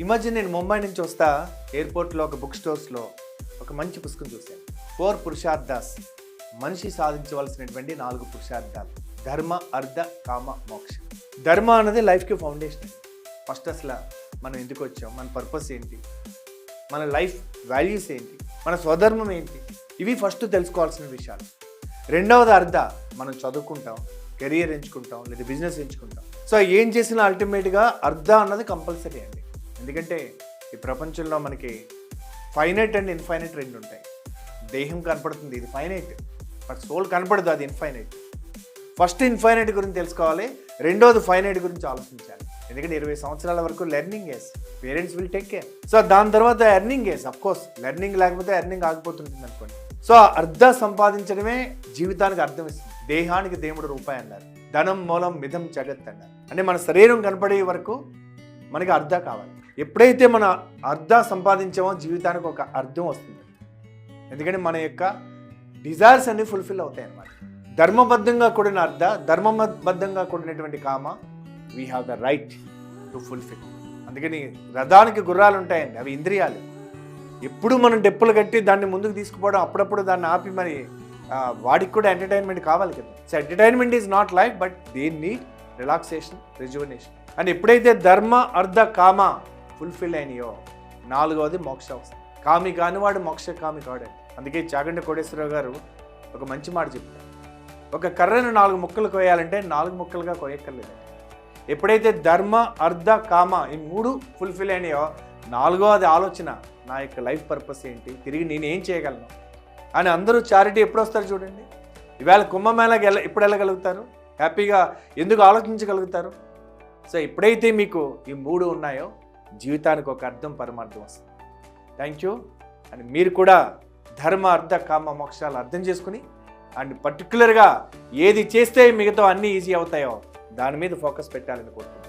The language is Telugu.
ఇమాజిన్ నేను ముంబై నుంచి వస్తా ఎయిర్పోర్ట్లో ఒక బుక్ స్టోర్స్లో ఒక మంచి పుస్తకం చూశాను. ఫోర్ పురుషార్థాస్ మనిషి సాధించవలసినటువంటి నాలుగు పురుషార్థాలు. ధర్మ అర్థ కామ మోక్ష. ధర్మ అన్నది లైఫ్కి ఫౌండేషన్. ఫస్ట్ అసలు మనం ఎందుకు వచ్చాం? మన పర్పస్ ఏంటి? మన లైఫ్ వాల్యూస్ ఏంటి? మన స్వధర్మం ఏంటి? ఇవి ఫస్ట్ తెలుసుకోవాల్సిన విషయాలు. రెండవది అర్థ మనం చదువుకుంటాం కెరియర్ ఎంచుకుంటాం లేదా బిజినెస్ ఎంచుకుంటాం. సో ఏం చేసినా అల్టిమేట్గా అర్థ అన్నది కంపల్సరీ అండి. ఎందుకంటే ఈ ప్రపంచంలో మనకి ఫైనైట్ అండ్ ఇన్ఫైనైట్ రెండు ఉంటాయి. దేహం కనపడుతుంది ఇది ఫైనైట్. బట్ సోల్ కనపడదు అది ఇన్ఫైనైట్. ఫస్ట్ ఇన్ఫైనైట్ గురించి తెలుసుకోవాలి రెండోది ఫైనైట్ గురించి ఆలోచించాలి. ఎందుకంటే ఇరవై సంవత్సరాల వరకు learning is parents will take care. So దాని తర్వాత earning is of course learning లేకపోతే ఎర్నింగ్ ఆగిపోతుంటుంది అనుకోండి. సో అర్థ సంపాదించడమే జీవితానికి అర్థం ఇస్తుంది. దేహానికి దేవుడు రూపాయి అన్నారు. ధనం మూలం మిథం జగత్ అన్నారు. అంటే మన శరీరం కనపడే వరకు మనకి అర్థ కావాలి. ఎప్పుడైతే మన అర్థం సంపాదించామో జీవితానికి ఒక అర్థం వస్తుంది. ఎందుకంటే మన యొక్క డిజైర్స్ అన్ని ఫుల్ఫిల్ అవుతాయి అన్నమాట. ధర్మబద్ధంగా కూడిన అర్థ ధర్మబద్ధంగా కూడినటువంటి కామ we have the right to fulfil అందుకని రథానికి గుర్రాలు ఉంటాయండి అవి ఇంద్రియాలు. ఎప్పుడు మనం డెప్పులు కట్టి దాన్ని ముందుకు తీసుకుపోవడం అప్పుడప్పుడు దాన్ని ఆపి మరి వాడికి కూడా ఎంటర్టైన్మెంట్ కావాలి కదా. So entertainment is not life but దేన్ని రిలాక్సేషన్ రిజువనేషన్ అండ్ ఎప్పుడైతే ధర్మ అర్థ కామ ఫుల్ఫిల్ అయినాయో. నాలుగవది మోక్ష. కామి కానివాడు మోక్ష కామి కాడండి అందుకే చాగండి కోటేశ్వరరావు గారు ఒక మంచి మాట చెప్తారు. ఒక కర్రను నాలుగు ముక్కలు కోయాలంటే నాలుగు ముక్కలుగా కోయక్కర్లేదు ఎప్పుడైతే ధర్మ అర్ధ కామ ఈ మూడు ఫుల్ఫిల్ అయినాయో నాలుగోది ఆలోచన నా యొక్క లైఫ్ పర్పస్ ఏంటి? తిరిగి నేను ఏం చేయగలను? అని అందరూ చారిటీ ఎప్పుడు వస్తారు చూడండి. ఇవాళ కుంభమేళకి వెళ్ళ ఎప్పుడు వెళ్ళగలుగుతారు? హ్యాపీగా ఎందుకు ఆలోచించగలుగుతారు? సో ఎప్పుడైతే మీకు ఈ మూడు ఉన్నాయో జీవితానికి ఒక అర్థం పరమార్థం వస్తుంది. థ్యాంక్ యూ అండ్ మీరు కూడా ధర్మ అర్థ కామ మోక్షాలు అర్థం చేసుకుని అండ్ పర్టికులర్గా ఏది చేస్తే మిగతా అన్నీ ఈజీ అవుతాయో దాని మీద ఫోకస్ పెట్టాలని కోరుకుంటున్నాను.